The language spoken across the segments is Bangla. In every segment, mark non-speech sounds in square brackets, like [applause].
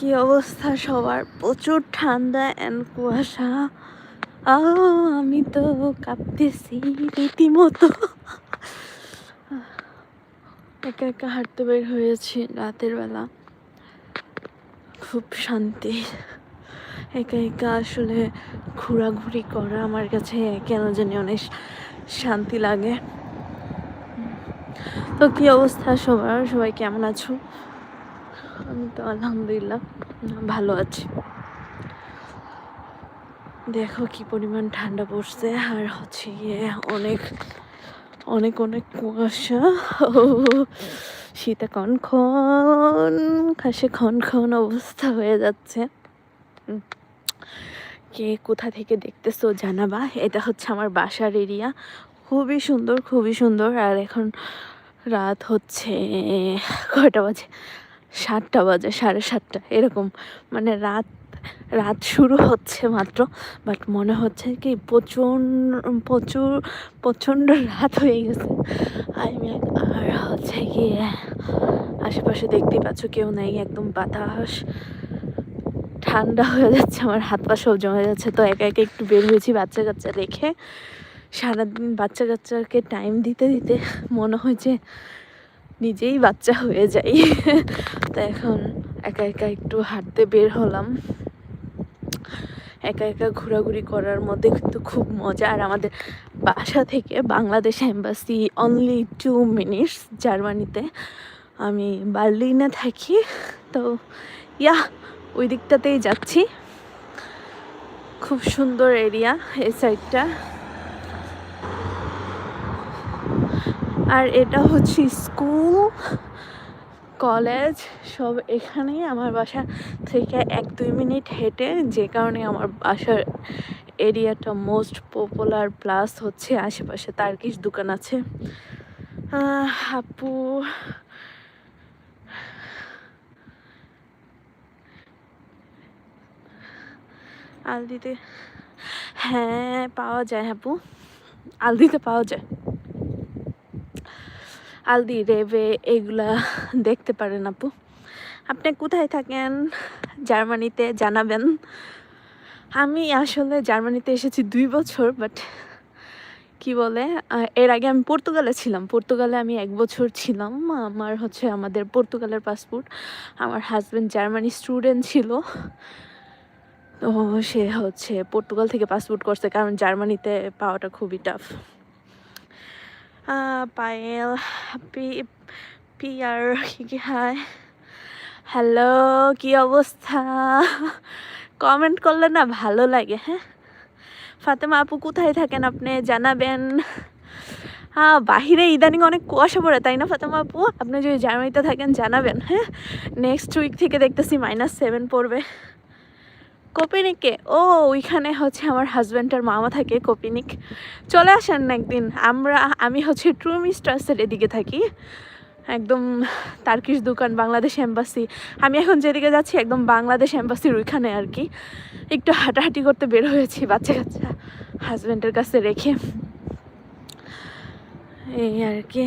কি অবস্থা সবার? প্রচুর ঠান্ডা অ্যান্ড কুয়াশা। আ আমি তো কাঁপতেছি রীতিমতো। একা একা হাঁটতে বের হয়েছি রাতের বেলা। খুব শান্তি। একা একা আসলে ঘোরাঘুরি করা আমার কাছে কেন জানি অনেক শান্তি লাগে। তো কি অবস্থা সবার? সবাই কেমন আছো? আমি তো আলহামদুলিল্লাহ ভালো আছি। দেখো কি পরিমাণ ঠান্ডা পড়ছে, আর হচ্ছে গিয়ে অনেক অনেক অনেক কুয়াশা। শীতে ক্ষণ ক্ষণ খাসে ক্ষণ ক্ষণ অবস্থা হয়ে যাচ্ছে। কে কোথা থেকে দেখতেছো জানাবা? এটা হচ্ছে আমার বাসার এরিয়া। খুবই সুন্দর খুবই সুন্দর। আর এখন রাত হচ্ছে কয়টা বাজে? সাতটা বাজে, সাড়ে সাতটা, এরকম। মানে রাত রাত শুরু হচ্ছে মাত্র বাট মনে হচ্ছে কি প্রচণ্ড প্রচুর, প্রচণ্ড রাত হয়ে গেছে। আই মিন আর হচ্ছে কি আশেপাশে দেখতেই পাচ্ছ কেউ নাই, একদম বাতাস। ঠান্ডা হয়ে যাচ্ছে, আমার হাত পা সব জমে যাচ্ছে, তো একা একা একটু বের হয়েছি বাচ্চা কাচ্চা রেখে। সারাদিন বাচ্চা কাচ্চাকে টাইম দিতে দিতে মনে হয় যে নিজেই বাচ্চা হয়ে যাই। তো এখন একা একা একটু হাঁটতে বের হলাম। একা একা ঘোরাঘুরি করার মধ্যে কিন্তু খুব মজা। আর আমাদের বাসা থেকে Bangladesh embassy only two minutes জার্মানিতে। আমি বার্লিনে থাকি। তো ইয়া, ওই দিকটাতেই যাচ্ছি। খুব সুন্দর এরিয়া এই সাইডটা আর এটা হচ্ছে স্কুল, কলেজ, সব এখানেই আমার বাসা থেকে এক দুই মিনিট হেঁটে, যে কারণে আমার বাসার এরিয়াটা মোস্ট পপুলার প্লাস হচ্ছে আশেপাশে তার্কিশ দোকান আছে। আপু, আলদিতে হ্যাঁ পাওয়া যায়, আপু। আলদিতে পাওয়া যায়। আলদি, রেভে এগুলা দেখতে পারেন আপু। আপনি কোথায় থাকেন? জার্মানিতে জানাবেন। আমি আসলে জার্মানিতে এসেছি দুই বছর বাট কি বলে এর আগে আমি পর্তুগালে ছিলাম। পর্তুগালে আমি এক বছর ছিলাম। আমার হচ্ছে আমাদের পর্তুগালের পাসপোর্ট আমার হাজব্যান্ড জার্মানি স্টুডেন্ট ছিল। তো সে হচ্ছে পর্তুগাল থেকে পাসপোর্ট করছে, কারণ জার্মানিতে পাওয়াটা খুবই টাফ পায়েল পি পিয়ার কি হাই হ্যালো কি অবস্থা? কমেন্ট করলে না ভালো লাগে হ্যাঁ? ফাতেমা আপু কোথায় থাকেন আপনি জানাবেন। হ্যাঁ বাহিরে ইদানিং অনেক কুয়াশা পড়ে, তাই না ফাতেমা আপু? আপনি যদি জার্মানিতে থাকেন জানাবেন হ্যাঁ? নেক্সট উইক থেকে দেখতেছি মাইনাস সেভেন পড়বে। কোপিনিকে ও ওইখানে হচ্ছে আমার হাজব্যান্ডের মামা থাকে কোপিনিক। চলে আসেন না একদিন, আমরা, আমি হচ্ছে ট্রু মিস্টার্সের এদিকে থাকি, একদম তার্কিশ দোকান, বাংলাদেশ এম্বাসি আমি এখন যেদিকে যাচ্ছি একদম বাংলাদেশ এম্বাসির ওইখানে আর কি। একটু হাঁটাহাঁটি করতে বের হয়েছি বাচ্চা কাচ্চা হাজব্যান্ডের কাছে রেখে। এই আর কি।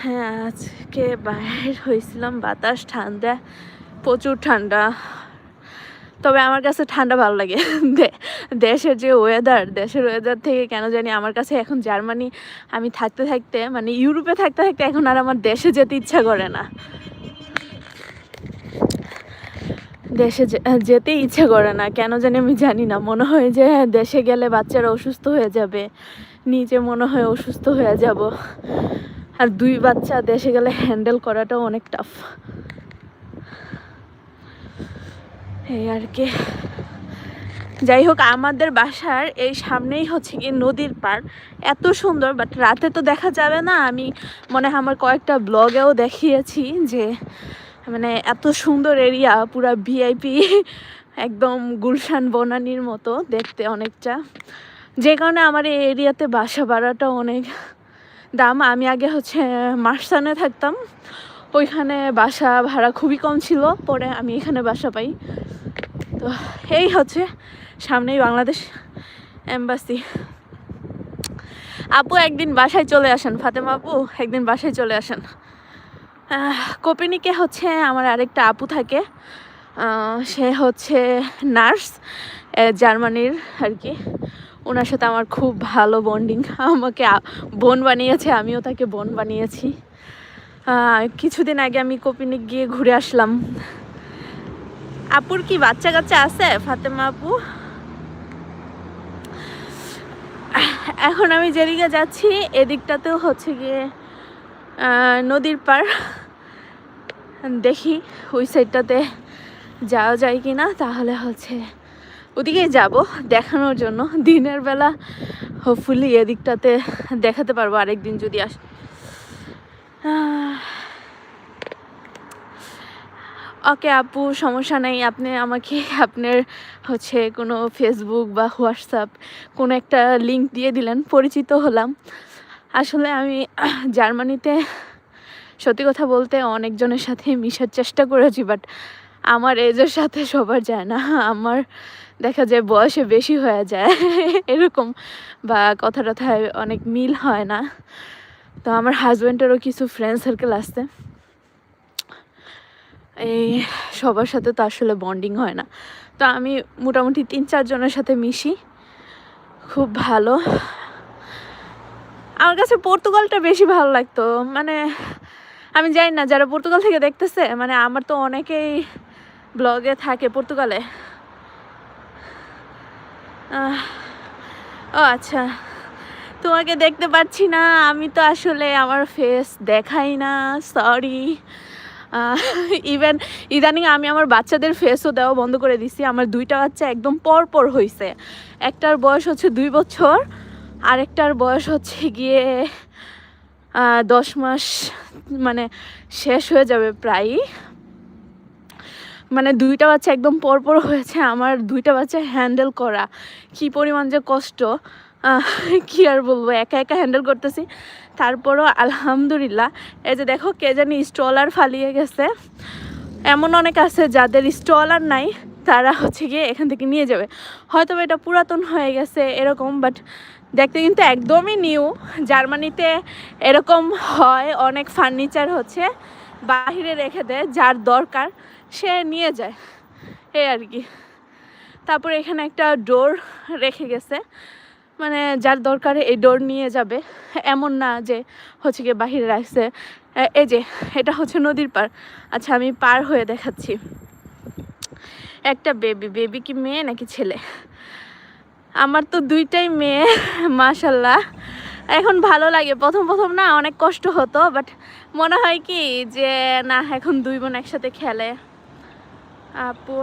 হ্যাঁ আজকে বাইরে হয়েছিলাম বাতাস ঠান্ডা, প্রচুর ঠান্ডা। তবে আমার কাছে ঠান্ডা ভালো লাগে। [laughs] দেশের যে ওয়েদার দেশের ওয়েদার থেকে কেন জানি আমার কাছে এখন জার্মানি, আমি থাকতে থাকতে মানে ইউরোপে থাকতে থাকতে এখন আর আমার দেশে যেতে ইচ্ছা করে না। দেশে যেতে ইচ্ছে করে না, কেন জানি আমি জানি না। মনে হয় যে দেশে গেলে বাচ্চারা অসুস্থ হয়ে যাবে, নিজে মনে হয় অসুস্থ হয়ে যাব। আর দুই বাচ্চা দেশে গেলে হ্যান্ডেল করাটাও অনেক টাফ এই আর কি। যাই হোক আমাদের বাসার এই সামনেই হচ্ছে কি নদীর পার এত সুন্দর বাট রাতে তো দেখা যাবে না। আমি মনে হয় আমার কয়েকটা ব্লগেও দেখিয়েছি যে মানে এত সুন্দর এরিয়া পুরা ভিআইপি একদম গুলশান বনানির মতো দেখতে অনেকটা। যে কারণে আমার এই এরিয়াতে বাসা ভাড়াটা অনেক দাম। আমি আগে হচ্ছে মার্সানে থাকতাম। ওইখানে বাসা ভাড়া খুবই কম ছিল, পরে আমি এখানে বাসা পাই। তো এই হচ্ছে সামনেই বাংলাদেশ এম্বাসি। আপু একদিন বাসায় চলে আসেন, ফাতেমা আপু একদিন বাসায় চলে আসেন। কোপিনিকে হচ্ছে আমার আরেকটা আপু থাকে সে হচ্ছে নার্স জার্মানির আর কি। ওনার সাথে আমার খুব ভালো বন্ডিং। আমাকে বোন বানিয়েছে, আমিও তাকে বোন বানিয়েছি। কিছুদিন আগে আমি কোপিনিক গিয়ে ঘুরে আসলাম। আপুর কি বাচ্চা কাচ্চা আছে, ফাতেমা আপু? এখন আমি যেদিকে যাচ্ছি, এদিকটাতেও হচ্ছে গিয়ে নদীর পার দেখি ওই সাইডটাতে যাওয়া যায় কি না তাহলে হচ্ছে ওদিকেই যাব দেখানোর জন্য। দিনের বেলা হোপফুলি এদিকটাতে দেখাতে পারব আরেকদিন যদি আস [sighs] ওকে আপু, সমস্যা নেই। আপনি আমাকে, আপনার হচ্ছে কোনো ফেসবুক বা হোয়াটসঅ্যাপ কোনো একটা লিংক দিয়ে দিলেন, পরিচিত হলাম। আসলে আমি [clears throat] জার্মানিতে, সত্যি কথা বলতে অনেকজনের সাথে মিশার চেষ্টা করেছি বাট আমার এজের সাথে সবার যায় না। [laughs] আমার দেখা যায় বয়সে বেশি হয়ে যায়। [laughs] এরকম, বা কথা টথায় অনেক মিল হয় না। তো আমার হাজব্যান্ডেরও কিছু ফ্রেন্ড সার্কেল আসছে এই সবার সাথে তো আসলে বন্ডিং হয় না। তো আমি মোটামুটি তিন চারজনের সাথে মিশি। খুব ভালো। আমার কাছে পর্তুগালটা বেশি ভালো লাগতো। মানে আমি জানি না, যারা পর্তুগাল থেকে দেখতেছে মানে আমার তো অনেকেই ব্লগে থাকে পর্তুগালে। ও আচ্ছা। তোমাকে দেখতে পাচ্ছি না। আমি তো আসলে আমার ফেস দেখাই না সরি ইভেন ইদানিং আমি আমার বাচ্চাদের ফেসও দেওয়া বন্ধ করে দিছি। আমার দুইটা বাচ্চা একদম পর পর হয়েছে একটার বয়স হচ্ছে দুই বছর, আরেকটার বয়স হচ্ছে গিয়ে দশ মাস মানে শেষ হয়ে যাবে প্রায়ই মানে দুইটা বাচ্চা একদম পরপর হয়েছে, আমার দুইটা বাচ্চা হ্যান্ডেল করা। কি পরিমাণ যে কষ্ট। কি আর বলব, একা একা হ্যান্ডেল করতেছি। তারপরও আলহামদুলিল্লাহ, এই যে দেখো কে জানি স্টলার ফালিয়ে গেছে। এমন অনেক আছে যাদের স্টলার নাই, তারা হচ্ছে গিয়ে এখান থেকে নিয়ে যাবে। হয়তো এটা পুরাতন হয়ে গেছে এরকম বাট দেখতে কিন্তু একদমই নিউ জার্মানিতে এরকম হয়, অনেক ফার্নিচার হচ্ছে বাহিরে রেখে দেয়, যার দরকার সে নিয়ে যায়। এই আর কি। তারপর এখানে একটা ডোর রেখে গেছে। মানে যার দরকারে এই ডোর নিয়ে যাবে, এমন না যে হচ্ছে গিয়ে বাহিরে রাখছে। এই যে, এটা হচ্ছে নদীর পার আচ্ছা আমি পার হয়ে দেখাচ্ছি। একটা বেবি বেবি কি মেয়ে নাকি ছেলে? আমার তো দুইটাই মেয়ে মাশাল্লাহ এখন ভালো লাগে। প্রথম প্রথম না অনেক কষ্ট হতো বাট মনে হয় কি যে, না, এখন দুই বোন একসাথে খেলে। আপু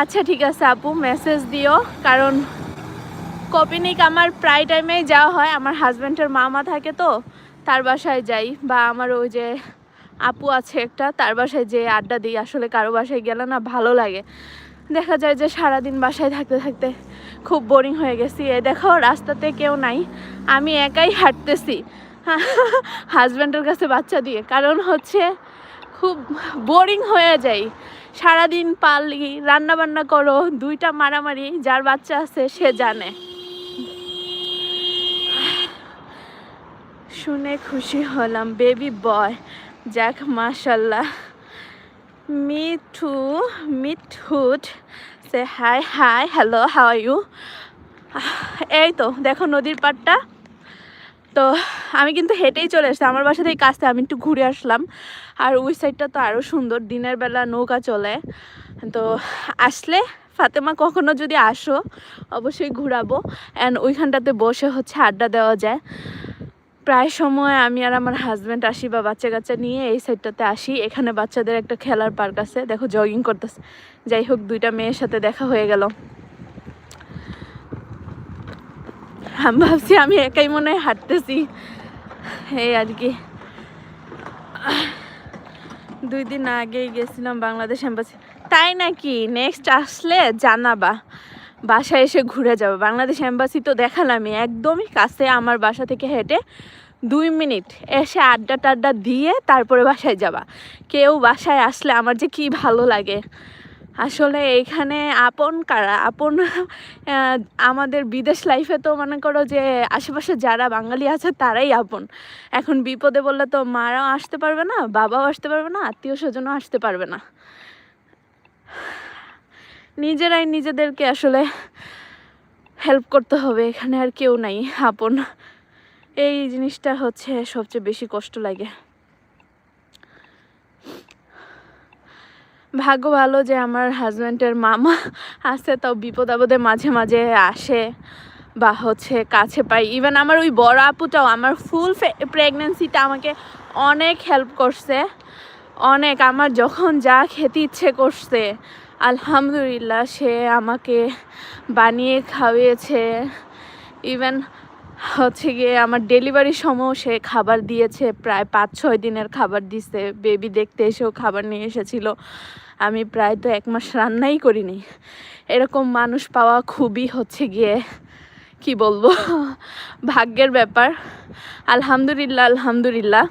আচ্ছা ঠিক আছে আপু মেসেজ দিও, কারণ কপিনিক আমার প্রায় টাইমেই যাওয়া হয়। আমার হাজব্যান্ডের মামা থাকে তো, তার বাসায় যাই বা আমার ওই যে আপু আছে একটা, তার বাসায় যে আড্ডা দিই। আসলে কারও বাসায় গেলে না ভালো লাগে। দেখা যায় যে সারাদিন বাসায় থাকতে থাকতে খুব বোরিং হয়ে গেছি। এ দেখো, রাস্তাতে কেউ নাই। আমি একাই হাঁটতেছি। [laughs] হাজব্যান্ডের কাছে বাচ্চা দিয়ে। কারণ হচ্ছে খুব বোরিং হয়ে যাই। সারাদিন পালি রান্না বান্না করো, দুইটা মারামারি, যার বাচ্চা আছে সে জানে। শুনে খুশি হলাম বেবি বয় যাক, মাশাল্লাহ। মিঠু, মিঠুট সে hi hi hello are you এই তো, দেখো নদীর পাড়টা। তো আমি কিন্তু হেঁটেই চলে এসেছি আমার বাসা থেকে কাছতে আমি একটু ঘুরে আসলাম। আর ওই সাইডটা তো আরও সুন্দর, দিনের বেলা নৌকা চলে। তো আসলে ফাতেমা কখনো যদি আসো, অবশ্যই ঘুরাবো। অ্যান্ড ওইখানটাতে বসে হচ্ছে আড্ডা দেওয়া যায়। প্রায় সময় আমি আর আমার হাজব্যান্ড আসি বা বাচ্চা কাচ্চা নিয়ে এই সাইডটাতে আসি। এখানে বাচ্চাদের একটা খেলার পার্ক আছে। দেখো জগিং করতেছে। যাই হোক, দুইটা মেয়ের সাথে দেখা হয়ে গেল। আমি ভাবছি, আমি একাই মনে হয় হাঁটতেছি। এই আর কি। দুই দিন আগেই গেছিলাম বাংলাদেশ এম্বাসি তাই নাকি? নেক্সট আসলে জানাবা। বাসায় এসে ঘুরে যাবে। বাংলাদেশ এম্বাসি তো দেখালামই, একদমই কাছে আমার বাসা থেকে হেঁটে দুই মিনিট এসে আড্ডা টাড্ডা দিয়ে তারপরে বাসায় যাবা। কেউ বাসায় আসলে আমার যে কি ভালো লাগে। আসলে এইখানে আপন কারা? আপন আমাদের বিদেশ লাইফে তো মনে করো যে আশেপাশে যারা বাঙালি আছে তারাই আপন। এখন বিপদে বললে তো মারাও আসতে পারবে না, বাবাও আসতে পারবে না আত্মীয় স্বজনও আসতে পারবে না। নিজেরাই নিজেদেরকে আসলে হেল্প করতে হবে, এখানে আর কেউ নাই, আপন। এই জিনিসটা হচ্ছে সবচেয়ে বেশি কষ্ট লাগে। ভাগ্য ভালো যে আমার হাজব্যান্ডের মামা আছে, তাও বিপদ আপদে মাঝে মাঝে আসে বা হচ্ছে কাছে পাই। ইভেন আমার ওই বড় আপুটাও, আমার ফুল প্রেগনেন্সিটা আমাকে অনেক হেল্প করছে। অনেক, আমার যখন যা খেতে ইচ্ছে করছে আলহামদুলিল্লাহ, সে আমাকে বানিয়ে খাওয়িয়েছে। ইভেন হচ্ছে গিয়ে আমার ডেলিভারির সময় সে খাবার দিয়েছে, প্রায় পাঁচ ছয় দিনের খাবার দিছে। বেবি দেখতে এসেও খাবার নিয়ে এসেছিল। আমি প্রায় তো এক মাস রান্নাই করিনি। এরকম মানুষ পাওয়া খুবই হচ্ছে গিয়ে, কি বলব, ভাগ্যের ব্যাপার। আলহামদুলিল্লাহ আলহামদুলিল্লাহ,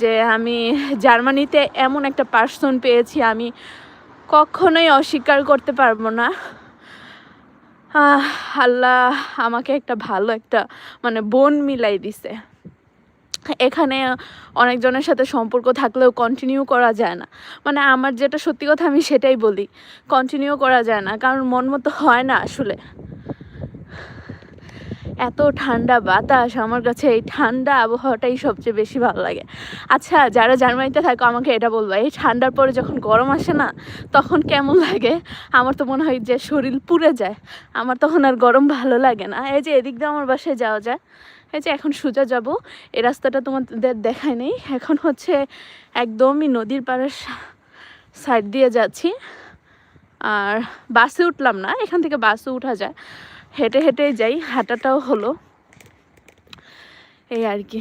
যে আমি জার্মানিতে এমন একটা পার্সন পেয়েছি, আমি কখনোই অস্বীকার করতে পারব না। আল্লাহ আমাকে একটা ভালো একটা মানে বোন মিলাই দিছে। এখানে অনেকজনের সাথে সম্পর্ক থাকলেও কন্টিনিউ করা যায় না। মানে আমার যেটা সত্যি কথা আমি সেটাই বলি কন্টিনিউ করা যায় না। কারণ মন মতো হয় না আসলে। এত ঠান্ডা বাতাস, আমার কাছে এই ঠান্ডা আবহাওয়াটাই সবচেয়ে বেশি ভালো লাগে। আচ্ছা যারা জার্মানিতে থাকো, আমাকে এটা বলবা, এই ঠান্ডার পরে যখন গরম আসে না, তখন কেমন লাগে? আমার তো মনে হয় যে শরীর পুড়ে যায়। আমার তখন আর গরম ভালো লাগে না। এই যে এদিক দিয়ে আমার বাসায় যাওয়া যায়, এই যে এখন সোজা যাব, এই রাস্তাটা তোমাদের দেখায় নেই। এখন হচ্ছে একদমই নদীর পাড়ের সাইড দিয়ে যাচ্ছি। আর বাসে উঠলাম না, এখান থেকে বাসে উঠা যায়। হেঁটে হেঁটে যাই, হাঁটাটাও হলো। এই আর কি।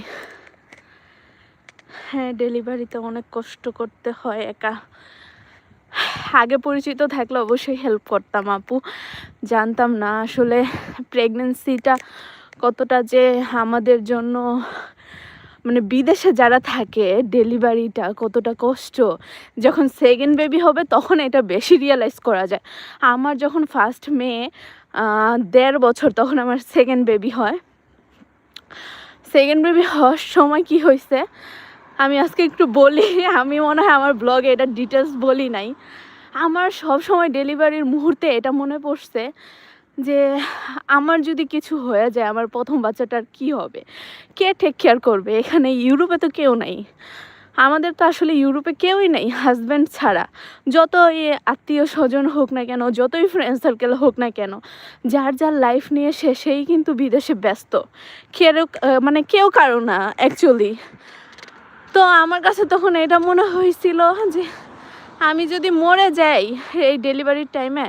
হ্যাঁ ডেলিভারিতে অনেক কষ্ট করতে হয় একা। আগে পরিচিত থাকলে অবশ্যই হেল্প করতাম আপু। জানতাম না আসলে প্রেগনেন্সিটা কতটা যে আমাদের জন্য মানে বিদেশে যারা থাকে ডেলিভারিটা কতটা কষ্ট। যখন সেকেন্ড বেবি হবে তখন এটা বেশি রিয়েলাইজ করা যায়। আমার যখন ফার্স্ট মেয়ে দেড় বছর তখন আমার সেকেন্ড বেবি হয়। সেকেন্ড বেবি হওয়ার সময় কি হয়েছে? আমি আজকে একটু বলি, আমি মনে হয় আমার ব্লগে এটা ডিটেলস বলি নাই। আমার সব সময় ডেলিভারির মুহূর্তে এটা মনে পড়ছে যে, আমার যদি কিছু হয়ে যায়, আমার প্রথম বাচ্চাটার কি হবে? কে টেক কেয়ার করবে? এখানে ইউরোপে তো কেউ নাই। আমাদের তো আসলে ইউরোপে কেউই নেই হাজব্যান্ড ছাড়া। যতই আত্মীয় স্বজন হোক না কেন, যতই ফ্রেন্ড সার্কেল হোক না কেন, যার যার লাইফ নিয়ে সে সেই কিন্তু বিদেশে ব্যস্ত। কেউ মানে কেউ কারও না অ্যাকচুয়ালি তো আমার কাছে তখন এটা মনে হয়েছিল যে, আমি যদি মরে যাই এই ডেলিভারির টাইমে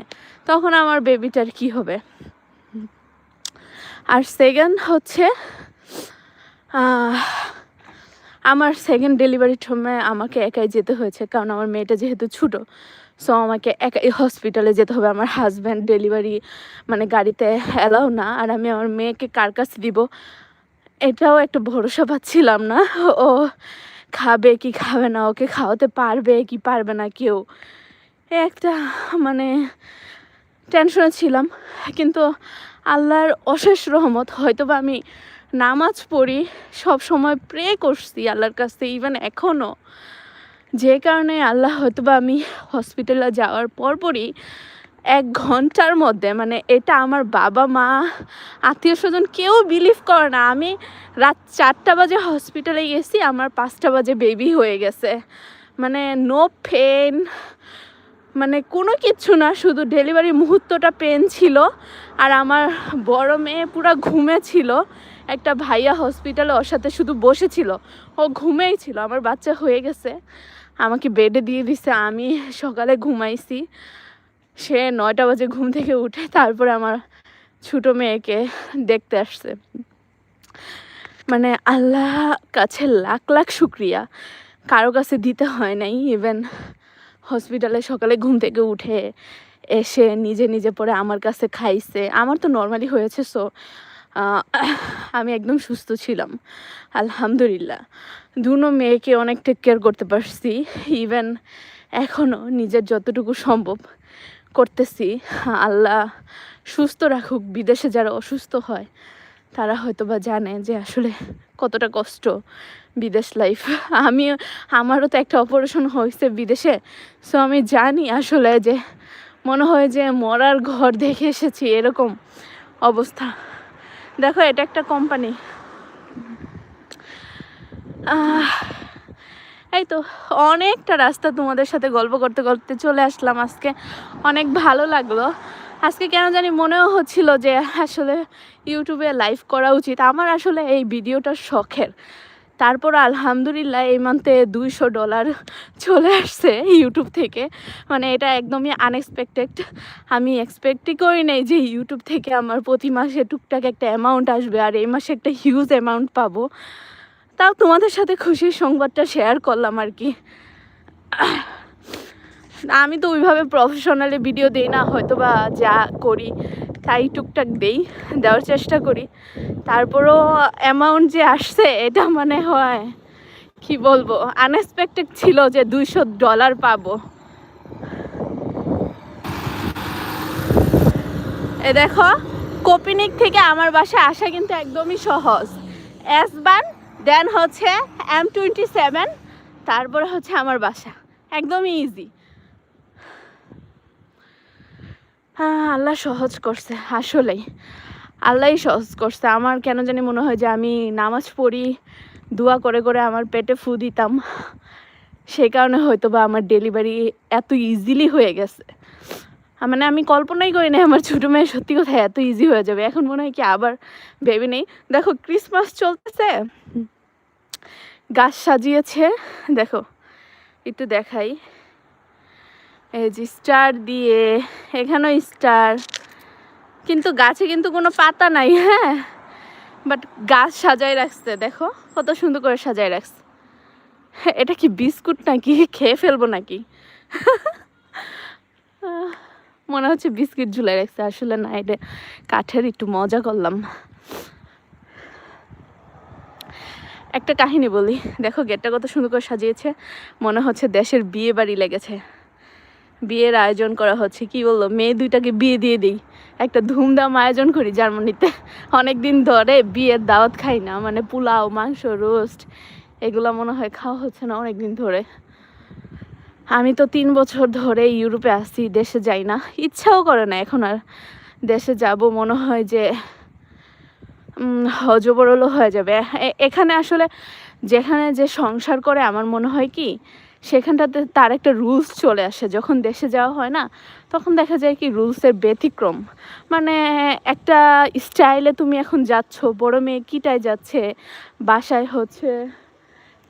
তখন আমার বেবিটার কি হবে? আর সেকেন্ড হচ্ছে আমার সেকেন্ড ডেলিভারির সময় আমাকে একাই যেতে হয়েছে, কারণ আমার মেয়েটা যেহেতু ছোটো সো আমাকে একাই হসপিটালে যেতে হবে। আমার হাজব্যান্ড ডেলিভারি মানে গাড়িতে অ্যালাও না, আর আমি আমার মেয়েকে কার কাছে দিব, এটাও একটা ভরসা পাচ্ছিলাম না। ও খাবে কি খাবে না, ওকে খাওয়াতে পারবে কি পারবে না কেউ একটা মানে টেনশনে ছিলাম। কিন্তু আল্লাহর অশেষ রহমত হয়তো বা আমি নামাজ পড়ি, সব সময় প্রে করছি আল্লাহর কাছে ইভেন এখনও যে কারণে আল্লাহ হয়তো বা আমি হসপিটালে যাওয়ার পরপরই এক ঘণ্টার মধ্যে মানে এটা আমার বাবা, মা, আত্মীয় স্বজন কেউ বিলিভ করে না। আমি রাত চারটা বাজে হসপিটালে গেছি, আমার পাঁচটা বাজে বেবি হয়ে গেছে। মানে নো পেন মানে কোনো কিচ্ছু না, শুধু ডেলিভারি মুহূর্তটা পেন ছিল। আর আমার বড় মেয়ে পুরো ঘুমে ছিল। একটা ভাইয়া হসপিটালে ওর সাথে শুধু বসেছিল। ও ঘুমেই ছিল, আমার বাচ্চা হয়ে গেছে। আমাকে বেডে দিয়ে দিছে, আমি সকালে ঘুমাইছি। সে নয়টা বাজে ঘুম থেকে উঠে তারপরে আমার ছোটো মেয়েকে দেখতে আসছে। মানে আল্লাহ কাছে লাখ লাখ শুক্রিয়া। কারও কাছে দিতে হয় নাই ইভেন হসপিটালে সকালে ঘুম থেকে উঠে এসে নিজে নিজে পরে আমার কাছে খাইছে। আমার তো নর্মালি হয়েছে সো আমি একদম সুস্থ ছিলাম। আলহামদুলিল্লাহ। দুনো মেয়েকে অনেক টেক কেয়ার করতে পারছি। ইভেন এখনও নিজের যতটুকু সম্ভব করতেছি। আল্লাহ সুস্থ রাখুক। বিদেশে যারা অসুস্থ হয়, তারা হয়তো বা জানে যে আসলে কতটা কষ্ট বিদেশ লাইফ আমি, আমারও তো একটা অপারেশন হয়েছে বিদেশে। সো আমি জানি আসলে যে মনে হয় যে মরার ঘর দেখে এসেছি এরকম অবস্থা। দেখো, এটা একটা কোম্পানি এই তো অনেকটা রাস্তা তোমাদের সাথে গল্প করতে করতে চলে আসলাম আজকে। অনেক ভালো লাগল। আজকে কেন জানি মনেও হচ্ছিল যে আসলে ইউটিউবে লাইভ করা উচিত। আমার আসলে এই ভিডিওটা শখের। তারপর আলহামদুলিল্লাহ এই মান্থে দুইশো ডলার চলে আসছে ইউটিউব থেকে। মানে এটা একদমই আনএক্সপেক্টেড আমি এক্সপেক্টই করি নাই যে ইউটিউব থেকে আমার প্রতি মাসে টুকটাক একটা অ্যামাউন্ট আসবে আর এই মাসে একটা হিউজ অ্যামাউন্ট পাবো। তাও তোমাদের সাথে খুশির সংবাদটা শেয়ার করলাম আর কি। আমি তো ওইভাবে প্রফেশনালি ভিডিও দিই না হয়তো বা যা করি। তাই টুকটাক দেই, দেওয়ার চেষ্টা করি। তারপরও অ্যামাউন্ট যে আসছে, এটা মানে হয়, কি বলব? আনএক্সপেক্টেড ছিল যে দুইশো ডলার পাবো। এ দেখো কোপিনিক থেকে আমার বাসায় আসা কিন্তু একদমই সহজ। এস বান দেন হচ্ছে এম টোয়েন্টি সেভেন তারপরে হচ্ছে আমার বাসা। একদমই ইজি হ্যাঁ আল্লাহ সহজ করছে, আসলেই। আল্লাহই সহজ করছে। আমার কেন জানি মনে হয় যে আমি নামাজ পড়ি, দোয়া করে করে আমার পেটে ফু দিতাম। সেই কারণে হয়তো বা আমার ডেলিভারি এত ইজিলি হয়ে গেছে। মানে আমি কল্পনাই করি না আমার ছোটো মেয়ে সত্যি কথা এত ইজি হয়ে যাবে। এখন মনে হয় কি আবার ভেবে নেই। দেখো ক্রিসমাস চলতেছে। গাছ সাজিয়েছে। দেখো, একটু দেখাই। এই যে স্টার দিয়ে, এখানেও স্টার। কিন্তু গাছে কিন্তু কোনো পাতা নাই হ্যাঁ? বাট গাছ সাজাই রাখছে, দেখো, কত সুন্দর করে সাজাই রাখছে। এটা কি বিস্কুট নাকি? খেয়ে ফেলব নাকি? মনে হচ্ছে বিস্কিট ঝুলাই রাখছে, আসলে না, এটা কাঠের একটু মজা করলাম। একটা কাহিনী বলি, দেখো গেটটা কত সুন্দর করে সাজিয়েছে, মনে হচ্ছে দেশের বিয়ে বাড়ি লেগেছে। বিয়ের আয়োজন করা হচ্ছে, কি বলল? মেয়ে দুইটাকে বিয়ে দিয়ে দিই। একটা ধুমধাম আয়োজন করি জার্মানিতে। অনেক দিন ধরে বিয়ের দাওয়াত খাই না মানে পোলাও, মাংস, রোস্ট, এগুলো মনে হয় খাওয়া হচ্ছে না অনেক দিন ধরে। আমি তো তিন বছর ধরে ইউরোপে আসি দেশে যাই না। ইচ্ছাও করে না এখন আর দেশে যাব, মনে হয় যে হজবরলও হয়ে যাবে। এখানে আসলে যেখানে যে সংসার করে, আমার মনে হয় কি সেখানটাতে তার একটা রুলস চলে আসে, যখন দেশে যাওয়া হয় না, তখন দেখা যায় কি রুলসের ব্যতিক্রম। মানে একটা স্টাইলে তুমি এখন যাচ্ছ, বড় মেয়ে কিটায় যাচ্ছে, বাসায় হচ্ছে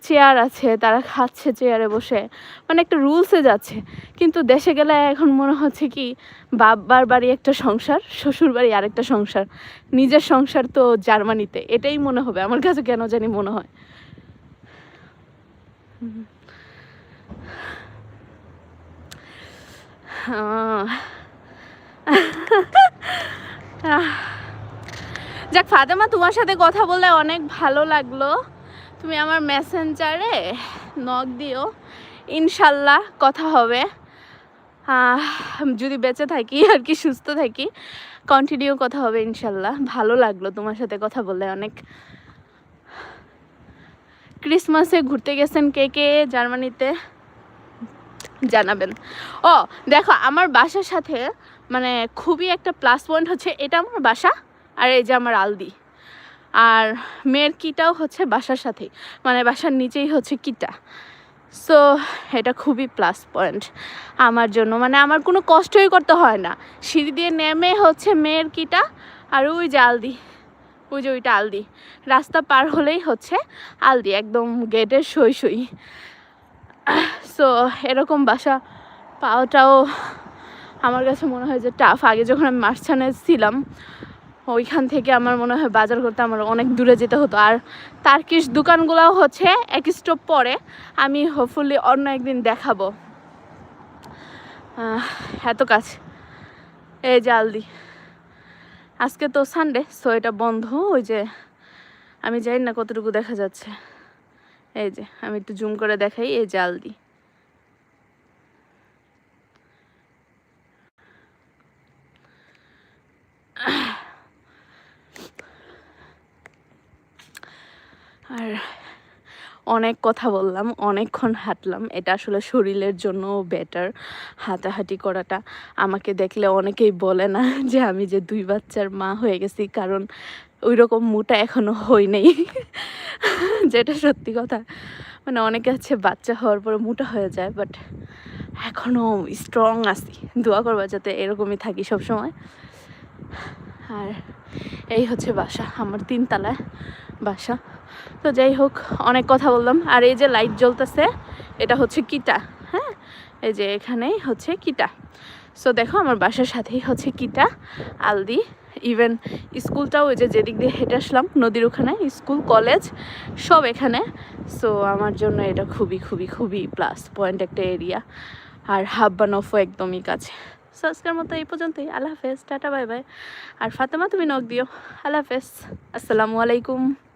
চেয়ার আছে, তারা খাচ্ছে চেয়ারে বসে মানে একটা রুলসে যাচ্ছে। কিন্তু দেশে গেলে এখন মনে হচ্ছে কি, বাবার বাড়ি একটা সংসার, শ্বশুর বাড়ি আরেকটা সংসার, নিজের সংসার তো জার্মানিতে, এটাই মনে হবে, আমার কাছে কেন জানি মনে হয়। যাক, ফাতেমা তোমার সাথে কথা বললে অনেক ভালো লাগল। তুমি আমার মেসেঞ্জারে নক দিও। ইনশাল্লাহ কথা হবে। যদি বেঁচে থাকি আর কি, সুস্থ থাকি কন্টিনিউ কথা হবে ইনশাল্লাহ। ভালো লাগল তোমার সাথে কথা বলে অনেক। ক্রিসমাসে ঘুরতে গেছেন কে কে? জার্মানিতে। জানাবেন। ও, দেখো, আমার বাসার সাথে মানে খুবই একটা প্লাস পয়েন্ট হচ্ছে, এটা আমার বাসা আর এই যে আমার আলদি। আর মেয়ের কিটাও হচ্ছে বাসার সাথেই মানে বাসার নিচেই হচ্ছে কিটা। সো এটা খুবই প্লাস পয়েন্ট আমার জন্য। মানে আমার কোনো কষ্টই করতে হয় না। সিঁড়ি দিয়ে নেমে হচ্ছে মেয়ের কিটা আর ওই যে আলদি, ওই যে ওইটা আলদি। রাস্তা পার হলেই হচ্ছে আলদি, একদম গেটের সই সই সো এরকম বাসা পাওয়াটাও আমার কাছে মনে হয় যে টাফ আগে যখন আমি মাঝখানে ছিলাম, ওইখান থেকে আমার মনে হয় বাজার করতে আমার অনেক দূরে যেতে হতো। আর তার তার্কিশ দোকানগুলোও হচ্ছে এক স্টপ পরে। আমি হোপফুলি অন্য একদিন দেখাবো। এত কাজ। এই জালদি আজকে তো সানডে সো এটা বন্ধ। ওই যে আমি জানি না কতটুকু দেখা যাচ্ছে। এই যে, আমি একটু জুম করে দেখাই, এই জাল দিই আর অনেক কথা বললাম, অনেকক্ষণ হাঁটলাম। এটা আসলে শরীরের জন্য বেটার হাঁটাহাঁটি করাটা। আমাকে দেখলে অনেকেই বলে না যে আমি যে দুই বাচ্চার মা হয়ে গেছি, কারণ ওই রকম মোটা এখনও হই নাই। যেটা সত্যি কথা। মানে অনেকে আছে বাচ্চা হওয়ার পরে মোটা হয়ে যায় বাট এখনও স্ট্রং আছি। দোয়া করবা যাতে এরকমই থাকি সব সময় আর এই হচ্ছে বাসা, আমার তিনতলায় বাসা। তো যাই হোক, অনেক কথা বললাম। আর এই যে লাইট জ্বলতেছে, এটা হচ্ছে কিটা হ্যাঁ? এই যে এখানেই হচ্ছে কিটা। সো দেখো, আমার বাসার সাথেই হচ্ছে কিটা, আলদি। ইভেন স্কুলটাও ওই যে যেদিক দিয়ে হেঁটে আসলাম, নদীর ওখানে, স্কুল, কলেজ, সব এখানে। সো আমার জন্য এটা খুবই খুবই খুবই প্লাস পয়েন্ট একটা এরিয়া আর হাব্বা নফও একদমই কাছে। সো আজকের মতো এই পর্যন্তই। আল্লাহ হাফেজ। Tata, bye bye. আর ফাতেমা, তুমি নখ দিও। আল্লাহ হাফেজ। আসসালামু আলাইকুম।